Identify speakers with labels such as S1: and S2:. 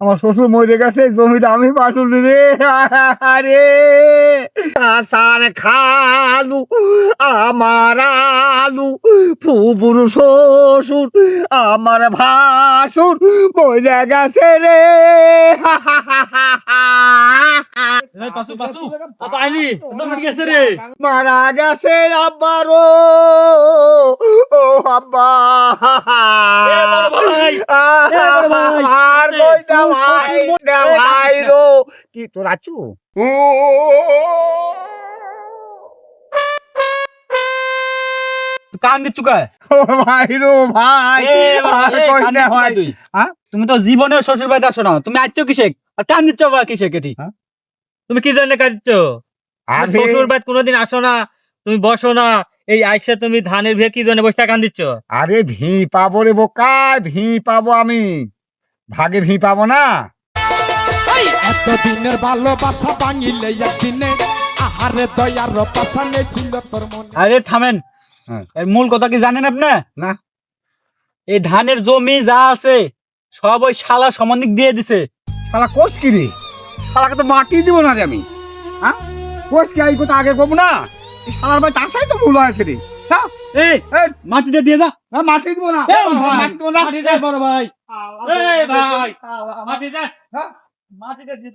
S1: আমার শ্বশুর মরে গেছে জমিটা আমি পাঠুল রে আরে আসার খালু আমার আলু ফুবুর শ্বশুর আমার ভাসুর মরে গেছে রে। মারা গেছে আব্বারও ও আব্বা।
S2: আছে,
S1: ভাই
S2: গেছে।
S1: রো কি তোর আছু
S2: কান দিচ্ছু
S1: ভাই রো ভাই আর কই না ভাই হ্যাঁ?
S2: তুমি তো জীবনে শ্বশুর বাড়িতে আসো না তুমি আইছো কিসে আর কান দিচ্ছ বা কিসে কেটি
S1: হ্যাঁ?
S2: তুমি কি জানে কাঁদছ
S1: আরে
S2: শ্বশুর বাড়ি কোনোদিন আসো না তুমি বসো না এই আইসা তুমি ধানের ভিয়ে কি জন্য বসে কান দিচ্ছ
S1: আরে ভি পাবো রে বোকা ভি পাবো আমি ভাগে ভি পাবো না।
S3: এতদিনের ভালোবাসা ভাঙিলে একদিনে আহারে দয়ার পাশানে ছিল তোর মনে।
S2: আরে থামেন।
S1: হ্যাঁ।
S2: এর মূল কথা কি জানেন আপনি?
S1: না।
S2: এই ধানের জমি যা আছে সব ওই শালা সম্বন্ধিক দিয়ে দিছে।
S1: শালা কোষ কি রে? শালাকে তো মাটি দিব না রে আমি। হ্যাঁ? কোষ কি এই কথা আগে কব না? শালার ভাই তার সাথে তো ভুল হয়েছে রে।
S2: এই
S1: এই,
S2: মাটিটা দিয়ে যা।
S1: মাটি দিব না। মাটি দিব
S2: দে বড় ভাই। ভাই, মাটি দে
S1: হ্যাঁ?
S2: মাটিটা দিয়ে।